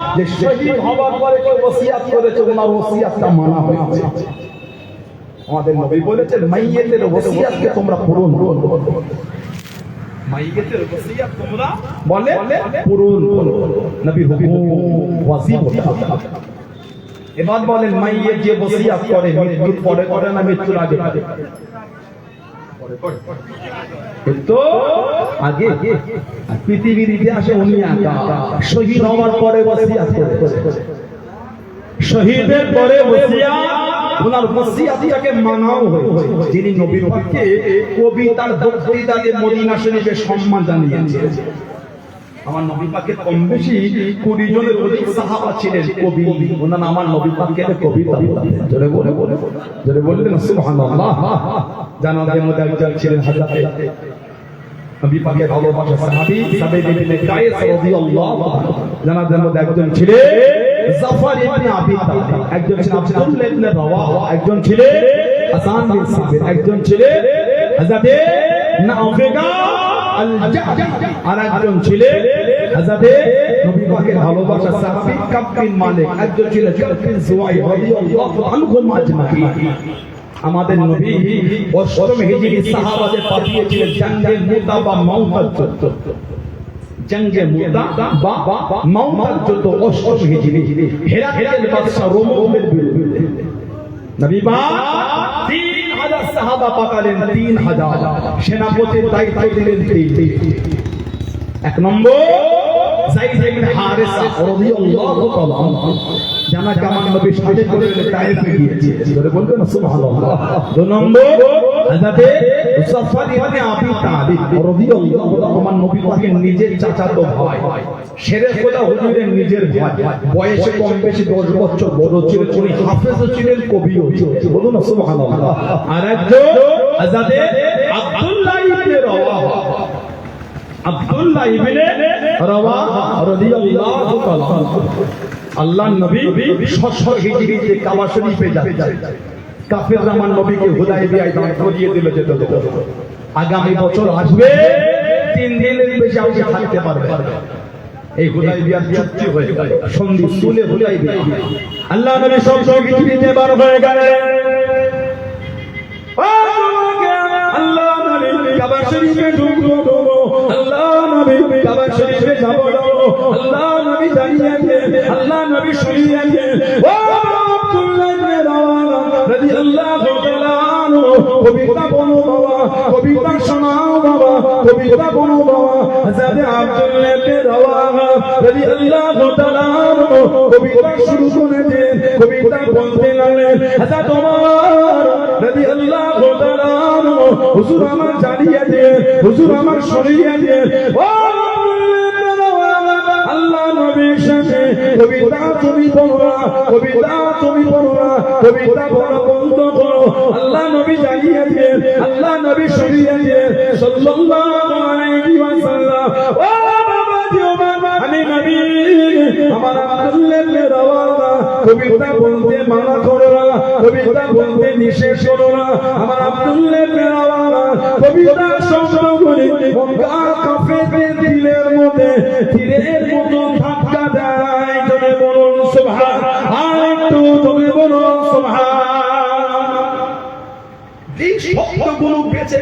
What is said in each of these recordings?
যে শহীদ হবার পরে কেউ ওসিয়াত করেছে ওনার ওসিয়াতটা মানা হয়েছে। আমাদের নবী বলেছেন মাইয়েতের ওসিয়াতকে তোমরা পূরণ করো। মাইয়েতের ওসিয়াত তোমরা বলে পূরণ নবী হুকুম ওয়াজিব এবার বলেন মাইয়ে যে ওসিয়াত করে মৃত্যুর পরে করে না মৃত্যুর আগে করে? পৃথিবীর ইতিহাসে উনি শহীদ হওয়ার পরে শহীদের পরে ওসিয়াত যিনি নবীর পক্ষে কবিতার মদিনা সম্মান জানিয়েছেন। আমার নবী কম বেশি কুড়ি জনের অধিক সাহাবা ছিলেন কবি। ওনার আমার নবী কবিতা। জোরে বলে বলে জোরে বললেন সুবহানাল্লাহ। জানাদের মধ্যে একজন ছিলেন হাজরাতে। নবী পাকের ভালোবাসা সাহাবী সাবেদ ইবনে কায়েস রাদিয়াল্লাহু আনহু জানাদের মধ্যে একজন ছিলেন জাফর ইবনে আবি তালিব। একজন ছিলেন আব্দুল্লাহ ইবনে রাওয়াহা। একজন ছিলেন হাসান বিন সাবির। একজন ছিলেন হযরতে নাফিকা আল জাহদ আর একজন ছিলেন হযরতে নবী পাকের ভালোবাসা সাহাবী কাব মালিক। একজন ছিলেন জাফর জুয়াই রাদিয়াল্লাহু আনহুম আজমাইন। আমাদের নবী অষ্টম হিজরি সাহাবাদের পাঠিয়েছিলেন জঙ্গে মুতা বা মাউতার যুদ্ধ। জঙ্গে মুতা বা মাউতার যুদ্ধ অষ্টম হিজরি। হেরাকেলের বাদশা রোমের বিরুদ্ধে। নবী হাজার সাহাবা পাঠালেন তিন হাজার সেনাপতির দায়িত্ব দিলেন তিন এক নম্বর জানা কামান নবী সাথে করে তাইফে গিয়েছে। ধরে বলবে না, সুবহানাল্লাহ। দুই নম্বর আমার নবী পাকের নিজের চাচাতো ভাই শেরে খোদা হুজুরের নিজের ভাই, বয়সে কম বেশি 10 বছর বড় ছিল, উনি হাফেজও ছিলেন, কবিও ছিলেন। বলুন না, সুবহানাল্লাহ। আর একজন হযরতে আব্দুল্লাহ ইবনে রাওয়াহা। আব্দুল্লাহ ইবনে রাওয়াহা রাদিয়াল্লাহু তাআলা। আল্লাহর নবী 700 হিজরিতে শরীফে কাফেররা আমার নবীকে হুদায়বিয়ায় দাঁড় করিয়ে দিল যেতে আগামী বছর আসবে, তিন দিনের বেশি আপনি থাকতে পারবেন এই হুদায়বিয়ার চুক্তি হয়ে সন্ধি হুদায়বিয়া আল্লাহ নবী সব বার হয়ে আল্লাহ নবী কাবা শরীফে আল্লাহ নবী কাবা শরীফে আল্লাহ নবী আল্লাহ নবী শুনিয়ে ও কবিতা বলো বাবা কবিতা শোনাও বাবা, কবিতা বলো বাবা হযরত আব্দুল্লাহ ইবনে রাওয়াহা রাদিয়াল্লাহু তাআলা আনহু, কবিতা শুরু করে দেন, কবিতা বলতে লাগলেন হযরত ওমর রাদিয়াল্লাহু তাআলা আনহু, হুজুর আমার জানিয়ে দেন হুজুর আমার ও আল্লাহ সাথে কবিতা তুমি পড়বা কবিতা তুমি পড়বা কবিতা পড়া বন্ধ করো। আল্লাহ নবী জানিয়ে দেন আল্লাহ নবী শুনিয়ে দেন সাল্লাল্লাহু আলাইহি ওয়াসাল্লাম। ও বাবা, দিও বাবা আমি নবী, আমার কবিতা বলতে মানা কবিতা বলতে নিষেধ আমার কবিতা করে দিলের মধ্যে তীরের মতো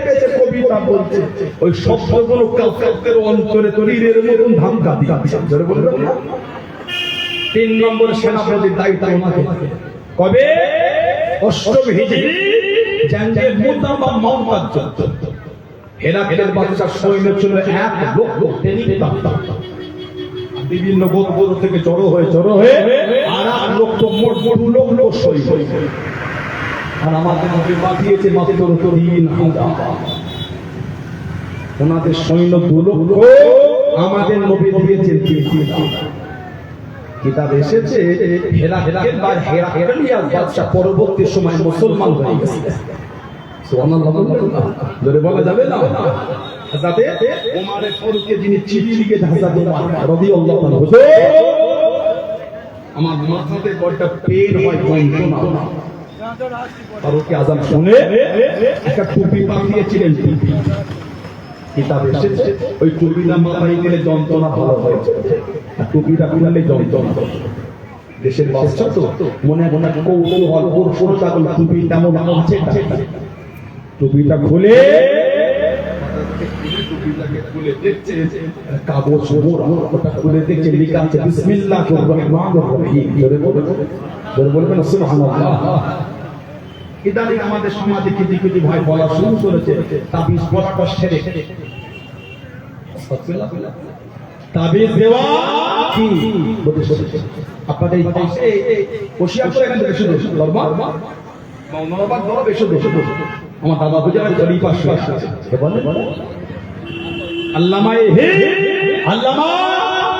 বেছে কবিতা বলছে। ওই শব্দগুলো অন্তরে মতন না? তিন নম্বর সেনাপতির দায়িত্ব কবে? অষ্টম মুদ্রা বা বাদশার সৈন্য ছিল এক লক্ষ থেকে জড়ো হয়ে জড়ো হয়ে আর এক লক্ষ মোট মোট লক্ষ সৈন্য। আর আমাদের পাঠিয়েছে মাত্র তিন হাজার ওনাদের সৈন্য দু আমাদের নবী দিয়েছেন তিন হাজার। কিতাব এসেছে হেরাকেল বা হেরাকেলিয়াস বাদশা পরবর্তী সময় মুসলমান হয়ে গেছে। আমার মাথাতে বড়টা পেন হয় ফারুক আজম শুনে একটা টুপি পাঠিয়েছিলেন টুপি। কিতাব এসেছে, ওই টুপিটা মাথায় দিলে যন্ত্রণা ভালো হয়েছে টুপিটা খুললে যন্ত্রণা দেশের বাচ্চা তো, মনে মনে কৌতূহল কোনো ছাগল টুপি তেমন আছে। টুপিটা খুলে, কাগজ বলবেন ইদানিং আমাদের সমাজে কিছু কিছু ভাই বলা শুরু করেছে তাবিজ বলাটা সেরে তাবিজ দেওয়া কি? বলতে শুনেছে আপনাদের এই পাশে বসিয়াপুর এখানে বেশি দোষ দরবার মৌনবাদ বড় বেশি দোষ আমার দাদা বুঝে আমি গরিব পাশে। আছে বলে? আল্লামা হে আল্লামা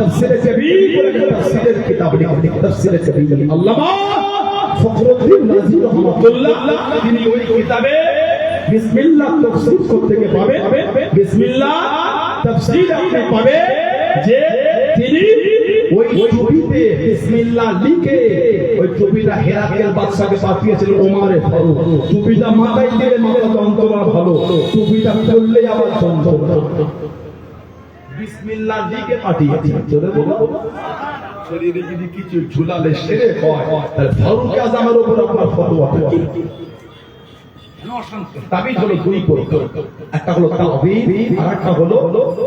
তাফসীরে কবির বলে তাফসীরের কিতাব লিখে তাফসীরে কবির আল্লামা ফখরুদ্দিন রাজি রহমাতুল্লাহ তিনি ওই কিতাবে বিসমিল্লাহ তাফসীর করতে গিয়ে পাবে। বিসমিল্লাহ তাফসীর আপনি পাবে যে তিনি ওই টুপিতে বিসমিল্লাহ লিখে ওই টুপিটা হেরাকেল বাদশাকে পাঠিয়েছিল ওমারে ফারুক টুপিটা মাথায় দিয়ে মাথা যন্ত্রণা ভালো। টুপিটা খুললে আবার যন্ত্রণা বিসমিল্লাহ লিখে পাঠিয়েছে। জোরে বলো। শরীরে যদি কিছু ঝুলালে সেরে হয় তাহলে ফারুক আজমের উপর আপনার ফতোয়া কি তাবিজ হলো দুই প্রকার একটা হলো তাবিজ আর একটা হলো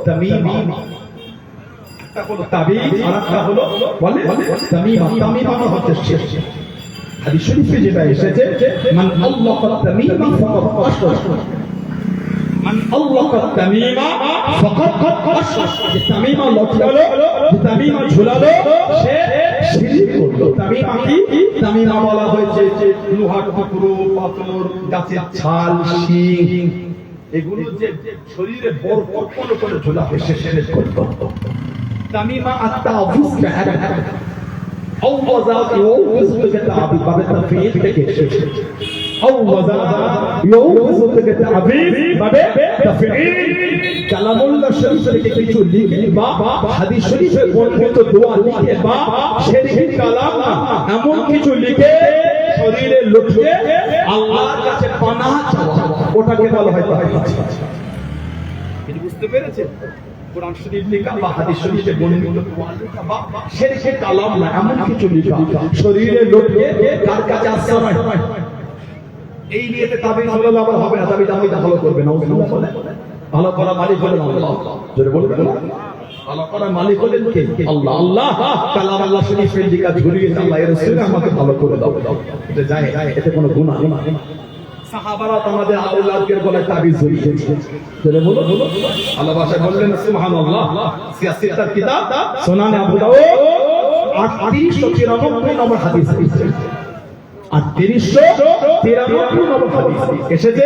তামিমা। একটা হলো তাবিজ আর একটা হলো বলে তামিমা। তামিমা মানে হচ্ছে শেষ। হাদিস শরীফে যেটা এসেছে, মান আল্লাহ তামিমা ফাকাদ আশরাক। ঝুলালো সে শিরিক করলো তামিমা কি তামিমা বলা হয়েছে যে লোহার টুকরো পাথর গাছের ছাল শিং এগুলো যে শরীরে বরকত করে করে ঝোলা হয় সে শিরিক করতো তামিমা আত-তাউফিস কাহারা أو وزاد يوفز بالتعبيد باب التفعيل تكشف এমন কিছু লিখে শরীরে লুকিয়ে আল্লাহর কাছে পানাহ চাওয়া শরীরে কার কাছে আশ্রয় এই নিয়েতে তাবিজ হলো আবার হবে না, তাবিজ আমি ভালো করবে না বলে ভালো করা মালিক হলেন আল্লাহ। জোরে বলবেন? ভালো করার মালিক হলেন কে? আল্লাহ। আল্লাহ। কালাম আল্লাহ শরীফের দিকে ঝুলিয়ে আল্লাহ এর রাসূল আমাকে ভালো করে দাও। এটা যায়, এতে কোনো গুনাহ নেই। সাহাবারা তো আমাদের আল্লাহর গলায় তাবিজ ঝুলিয়েছে জোরে বলো বলো আল্লাহ ভাষা বললেন, সুবহানাল্লাহ। সিয়াসিতার কিতাব, সুনানে আবু দাউদ 3893 নম্বর হাদিস। আর তিরিশশো তিরানব্বই নম্বর হাদিস এসেছে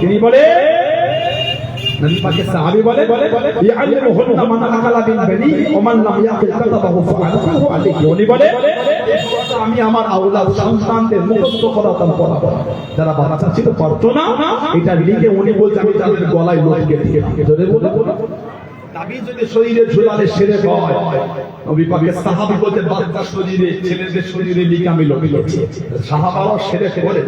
তিনি বলে, নবী যারা বাচ্চা ছিল পারতো এটা লিখে উনি বলছে, আমি তাদের গলায় লটকে দিয়ে যদি শরীরে ঝুলালে সেরে হয়। নবী পাকের সাহাবী বলতে বাচ্চা শরীরে, ছেলেদের শরীরে লিখে আমি লোকে সাহাবাও সেরে করে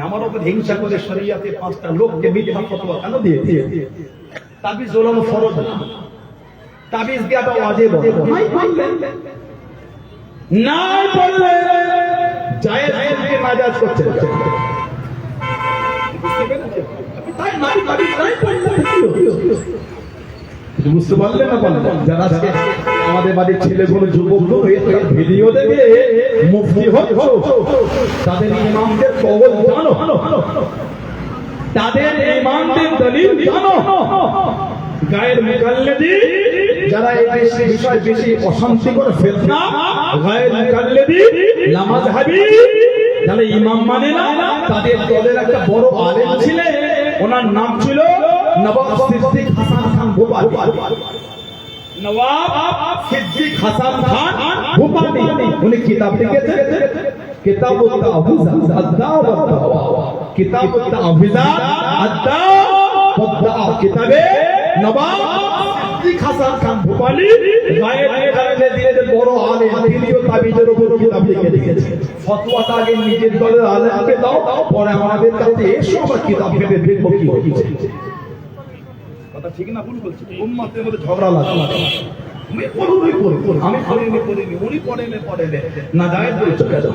আমার উপর হিংসা করে শরীয়তে পাঁচটা লোককে মিথ্যা ফতোয়া কেন দিয়ে দিয়ে তাবিজ ঝোলানো ফরজ না। তাবিজ দেওয়াটা ওয়াজিব নাই পারলেন নাই পারলে জায়েজ করতে নাজাজ করছে তাই নাই তাবিজ নাই পারলে বুঝতে পারলেন না যারা আজকে আমাদের বাড়ির ভিডিও দেখে মুক্তি তাদের ইমামদের কবল জানো তাদের ইমামদের দলিল জানো গায়ের যারা এই বিষয় বেশি গায়ের হাবি, যারা ইমাম মানে না, তাদের দলের একটা বড় আলেম ছিলেন। ওনার নাম ছিল নবাব সিদ্দিক হাসান। কিতাব লিখে নিজের দলের আলেমকে দাও পরে আমাদের কাছে এসো আমরা কিতাব ভেবে দেখব কি হচ্ছে কথা ঠিক না ভুল বলছি, উম্মতের মধ্যে ঝগড়া লাগে আমি পড়ুন ওই পড়ি আমি পড়িনি পড়িনি, উনি পড়েনে পড়েনে। না যায় বলে চলে যাও।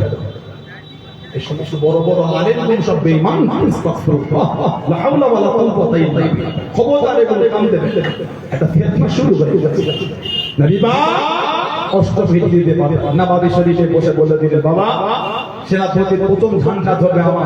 বড় বড় কাম একটা শুরু শরীফে বসে বলে দিলেন, বাবা, সেনাপতির প্রথম ঝান্ডা ধরবে আমার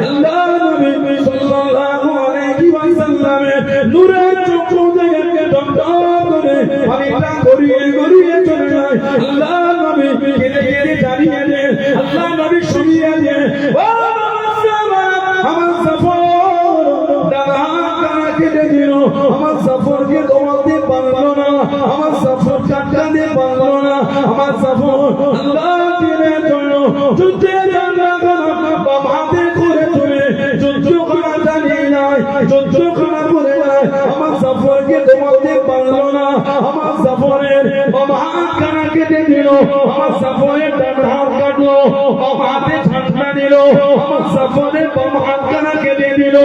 আল্লাহ নবী সাল্লাল্লাহু আলাইহি ওয়াসাল্লামের নূরের চক্ষু থেকে দমদম করে পানিটা গড়িয়ে গড়িয়ে চলে যায়। আমার সফর আল্লাহ দিনের জন্য যুদ্ধে সফরকে দমাতে পারল না। আমার সফরের কানা কেটে দিল। আমার সফরের ডান কাটলো। হাতে ঠান্ডা দিল। আমার সফরের কানা কেটে দিল।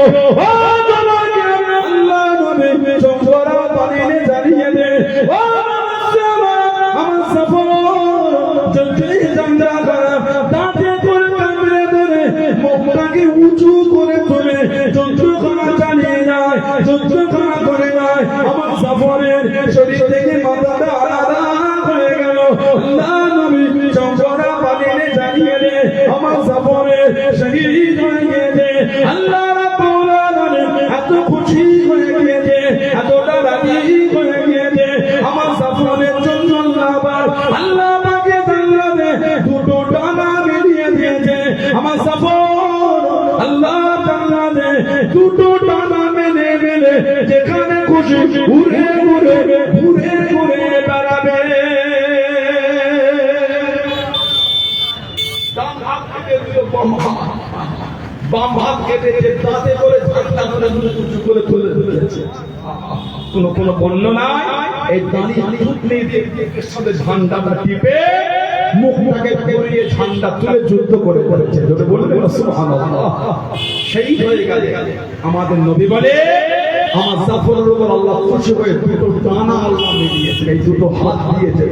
আল্লাহ নবী চঙ্গরা পানিতে জ্বালিয়ে দে। যুদ্ধ করা করে নাই আমার সফরের শরীর ঘুরে ঘুরে ঘুরে ঘুরে বেড়াবে। বাম করে তুলে কোন বর্ণনায় এই দিয়ে তুলে যুদ্ধ করে করেছে। সেই আমাদের নবী বলে আমার জাফরের উপর আল্লাহ খুশি হয়ে দুটো ডানা আল্লাহ মিলিয়েছে এই দুটো হাত দিয়েছে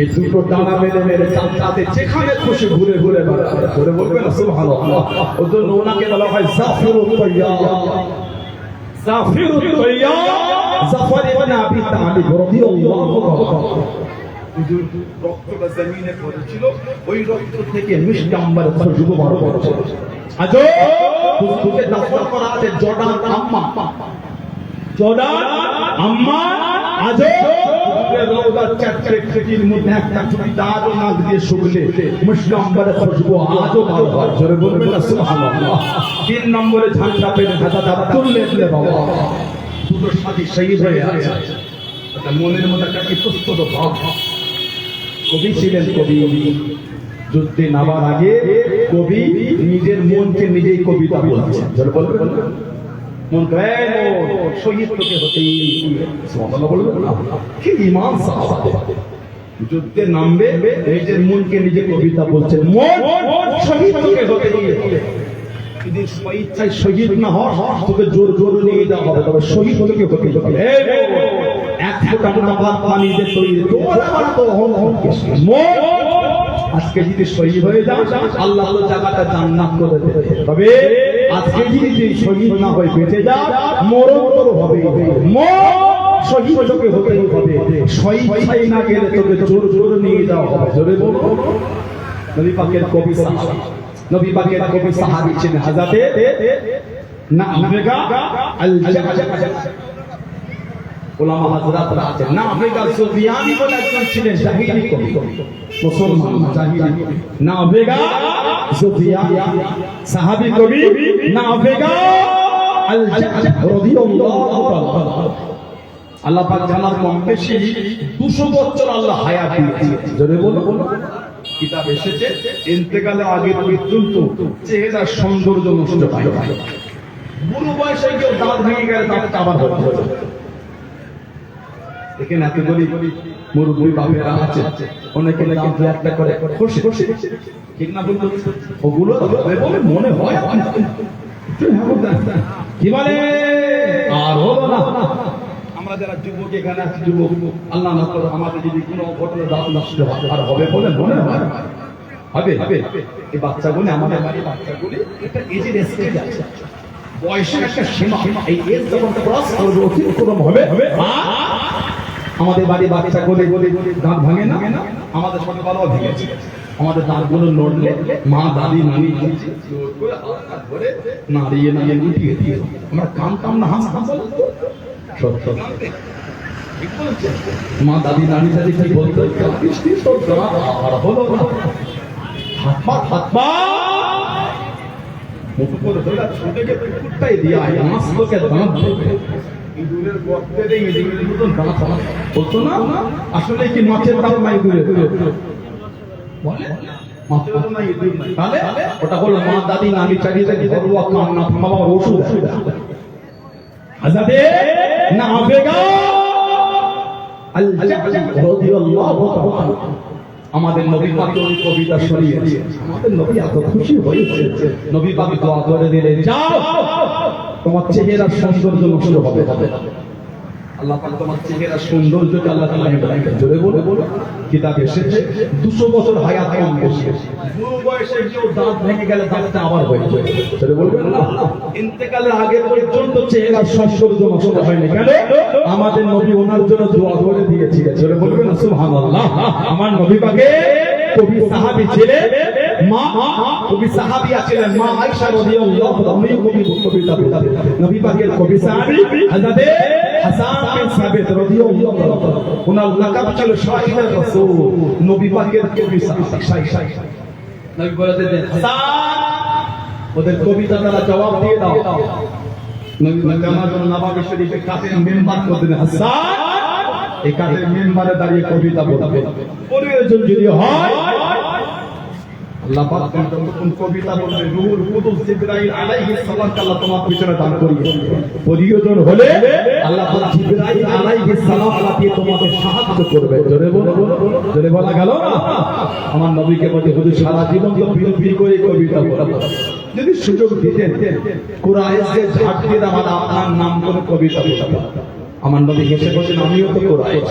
এই দুটো ডানা মেলে মেলে তাতে যেখানে খুশি ঘুরে ঘুরে বেড়াবে। ঘুরে বলবে না সুবহানাল্লাহ। ওই জন্য ওনাকে বলা হয় জাফরুল তাইয়াব জাফরুল তাইয়াব জাফর ইবনে আবি তালিব রাদিয়াল্লাহু তাআলা। রক্তটা জমিনে পড়েছিল ওই রক্ত থেকে মিষ্টি আম্বার খুশবু বার করছে আজো হুজুরকে দাফন করা আছে জর্ডান আম্মা জর্ডান আম্মা আজও তিন নম্বরে পেলে তুললে তুলে বাবা। দুটো সাথী শহীদ হয়ে আছে। মনের মধ্যে একটা ইতস্তত ভাব। কবি ছিলেন কবি। যুদ্ধে নামার আগে কবি নিজের মনকে নিজেই কবিতা বলছেন। শহীদ তোকে হতেই সুবহানাল্লাহ বলবে না। কি ইমান যুদ্ধে নামবে নিজের মনকে নিজে কবিতা বলছেন শহীদ তোকে হতেই হবে। যদি স্বইচ্ছায় শহীদ না হওয়া তোকে জোর জোর নিয়ে দেওয়া হবে তবে শহীদ তোকে হতে হবে এই এক ফোঁটা নাপাক পানি দিয়ে তৈরি তোমার আমার তো অহং অহং মন আজকে যদি শহীদ হয়ে যাও আল্লাহ জায়গাটা জান্নাত করে দেবে। তবে আজকে যদি তুই শহীদ না হয়ে বেঁচে যা মরণ তোর হবে শহীদ তোকে হতেই হবে। শহীদ না গেলে তোকে জোর জোর নিয়ে যাওয়া হবে। জোরে বলো। নবী পাকের কবি নবী পাকের কবি সাহাবী ছিলেন হাজাতে না ওলামা হাজরাতরা আছেন। না আমেগা সুফিয়ানি বলে একজন ছিলেন জাহিলি কবি। মুসলমান জাহিলি না আমেগা সুফিয়ান সাহাবী কবি না আমেগা আল রাদিয়াল্লাহু তাআলা। আল্লাহ পাক জানার কম বেশি 200 বছর আল্লাহ হায়াত দিয়েছে জোরে বলো বলো কিতাব এসেছে ইন্তেকালে আগে পর্যন্ত চেহারা সৌন্দর্য নষ্ট হয় বুড়ো বয়সে কেউ দাঁত ভেঙে গেলে দাঁতটা আবার এখানে এত বলি, মুরব্বী বাপেরা আছে, অনেকে নাকি দু করে, খুশি খুশি ঠিক না বলতো ওগুলো বলে মনে হয় কি বলে? আর হলো না। আমরা যারা যুবক, এখানে আছি, যুবক, আল্লাহ না আমাদের যদি কোনো ঘটনা দাঁত নষ্ট হয়, আর হবে বলে মনে হয়। হবে হবে। এই বাচ্চাগুলি, আমাদের বাড়ির বাচ্চাগুলি, একটা এজের স্টেজ আছে। বয়সের একটা সীমা। এই এজ যখন ক্রস করবে, অতিক্রম হবে আর আমাদের বাড়ি বাচ্চা গলে দাঁত ভাঙে না? আমাদের সঙ্গে ভালো ভেঙেছে আমাদের দাঁতগুলো নড়লে মা, দাদি, নানি করে নাড়িয়ে নাড়িয়ে উঠিয়ে দিয়ে আমরা কাম কাম না হাস হাস সত্য। মা, দাদি, নানি, দাদি কি বলতো? আর হলো না মুখ করে ধরে দিয়ে দাঁত বলতো না? আসলে কি মাছের নাই দূরে। তাহলে? ওটা হলো মা দাদি চালিয়ে ঘরোয়া কান্না ওষুধ। আজাদে না আবেগা। আমাদের নবী পাক ওই কবিতা শরীয়ছে আমাদের নবী এত খুশি হয়েছে। নবী পাক দোয়া করে দিলেন যাও। তোমার চেহারার সৌন্দর্য নষ্ট হবে। আল্লাহ পাক তোমার চেহারার সৌন্দর্যকে আল্লাহ তাআলা ইব্রাহিমকে জোরে বলে বলে কিতাবে এসেছে 200 বছর হায়াত কম বেশি। বুড়ো বয়সে কেউ দাঁত ভেঙে গেলে দাঁতটা আবার হয়ে যাবে জোরে বলবেন না ইন্তেকালের আগে পর্যন্ত চেহারার সৌন্দর্য নষ্ট হয়নি। কেন? আমাদের নবী ওনার জন্য দোয়া করে দিয়েছিলেন। জোরে বলবেন সুবহানাল্লাহ। আমার নবী পাকে কবি সাহাবী ছিলেন। মা কবি সাহাবী ছিলেন মা আয়েশা রাদিয়াল্লাহু তাআলা উনি কবি কবিতা বলতেন নবী পাকের কবি সাহাবী হযরত হাসান বিন সাবিত রাদিয়াল্লাহু তাআলা ওনার লাকাব ছিল শাহিদ রাসূল নবী পাকের কবি সাহাবী। নবী বলতে দেন হাসান ওদের কবিতা তারা জবাব দিয়ে দাও। নবী বলতে আমার শরীফে কাছে মেম্বার করতেন হাসান। এই কাছে মেম্বারে দাঁড়িয়ে কবিতা বলতে প্রয়োজন যদি হয় আমার নবীকে বলে সারা জীবন করে কবিতা যদি সুযোগ দিতেন আপনার নাম করে কবিতা আমার নবী হেসে বলছেন, আমিও তো কুরাইশ।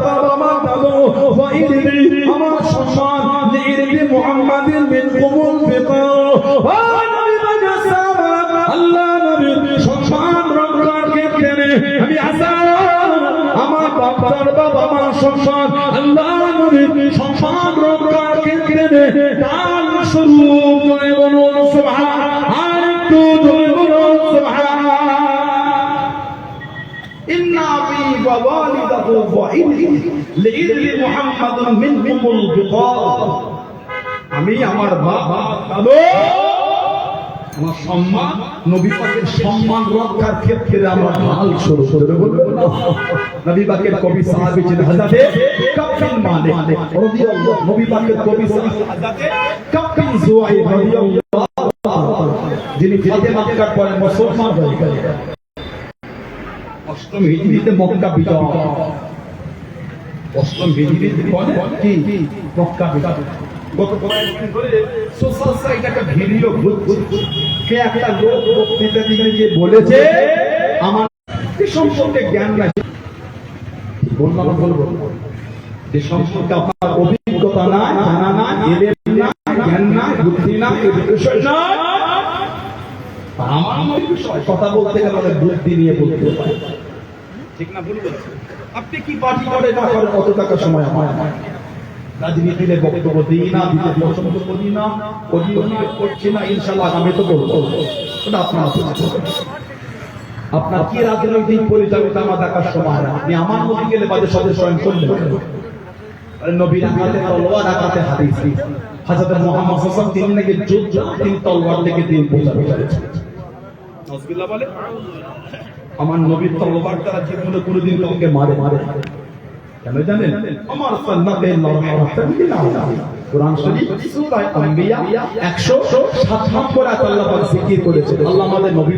সম্মান আল্লাহ নবী সম্মান রক্ষার ক্ষেত্রে দান স্বরূপ করে বলুন সুবহান আর একটু জোরে বলুন সুবহান إن أبي ووالده وإني لإذن محمد منكم البقاء আমি আমার বাবা দাদু আমার সম্মান নবী পাকের সম্মান রক্ষার ক্ষেত্রে আমরা ঢাল শুরু করে বলব নবী কবি সাহাবী ছিলেন হযরতে কাপ্তান মালিক রাদিয়াল্লাহু নবী পাকের কবি সাহাবী হযরতে কাপ্তান জুয়াইব রাদিয়াল্লাহু যিনি ফাতেমাকে কাট পরে মুসলমান হয়ে গেলেন। অষ্টম হিজরিতে মক্কা বিজয়। অষ্টম হিজরিতে কি? মক্কা বিজয়। গত কয়েকদিন ধরে সোশ্যাল সাইট একটা ভিডিও ঘুরছে কে একটা লোক বক্তৃতা দিকে গিয়ে বলেছে আমার সম্পর্কে জ্ঞান নাই বললাম বলব যে সম্পর্কে আপনার অভিজ্ঞতা নাই জানা নাই এলেন না জ্ঞান নাই বুদ্ধি এডুকেশন আমার মনে বিষয় কথা বলতে গেলে বুদ্ধি নিয়ে বলতে হয়। ঠিক না ভুল বলছি আপনি কি পার্টি করে না কত টাকা সময় আমার। বক্তব্য দিই না দিতে পছন্দ করি না করছি না ইনশাল্লাহ আমি তো বলব আপনার আপনার কি রাজনৈতিক পরিচালিত আমার দেখার সময় আপনি আমার গেলে স্বয়ং নবীর হাতে তলোয়ার, আঘাতে হাদিস। হাজরত মোহাম্মদ নাকি যুদ্ধ তলোয়ার থেকে আমার নবীর তলোয়ার দ্বারা জীবনে কোনোদিন কাউকে মারে মারে কেন জানেন? আমার সান্নাতে কোরআন শরীফ, সূরা আম্বিয়া 107 করে আল্লাহ পাক জিকির করেছে আল্লাহ আমাদের নবী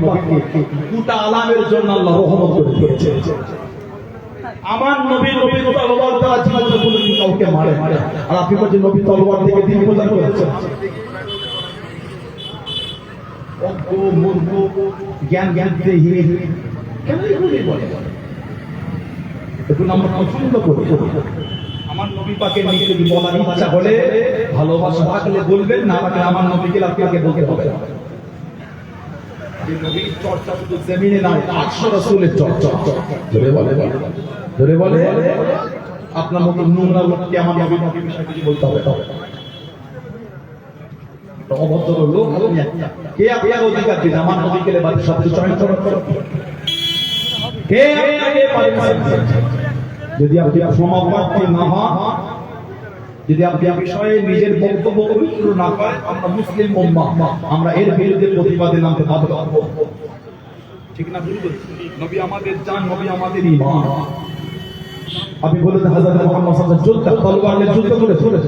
কাউকে আর আপনি নবী তলোয়ার জ্ঞান জ্ঞান বলে? এখন আমরা পছন্দ করি। আমার নবী পাকে নিয়ে যদি বলার ইচ্ছা হলে ভালোবাসা থাকলে বলবেন, না থাকলে আমার নবীকে আপনাকে বলতে হবে। চর্চা ধরে আপনার মতো লোককে আমার নবী বলতে হবে? লোক। কে আপনার অধিকার আমার বাড়ির দিয়েছে? যদি আপনি ক্ষমাপ্রার্থী না হন, যদি আপনি বিষয়ে নিজের বক্তব্য পবিত্র না করেন, আমরা মুসলিম উম্মাহ, আমরা এর বিরুদ্ধে প্রতিবাদে নামতে বাধ্য ঠিক না? নবী আমাদের জান, নবী আমাদের ঈমান আপনি বলেন হাজার মোহাম্মদ সাল্লাল্লাহু যুদ্ধ, তলোয়ার নিয়ে যুদ্ধ করে চলে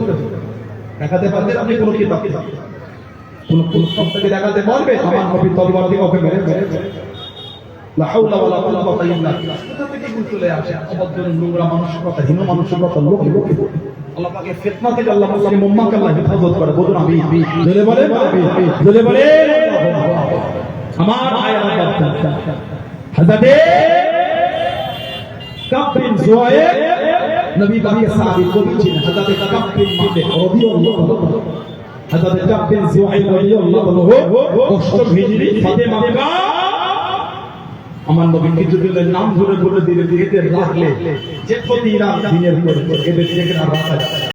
দেখাতে পারবেন আপনি কোনো কিতাব? কোন কোন সত্যকে দেখাতে পারবে? আমার নবী দিয়ে ওকে মেরে মেরে আমার নবী পাকের সাহাবী কবি ছিলেন। হযরত কাব বিন মালিক রাদিয়াল্লাহু আনহু। হযরত কাব বিন জুহাইর রাদিয়াল্লাহু আনহু, অষ্টম হিজরি ফাতে মক্কা আমার নবী কিছুদিনের নাম ধরে বলে দিলে এদের রাখলে যে প্রতি রাত দিনের পর এদের রাখা না।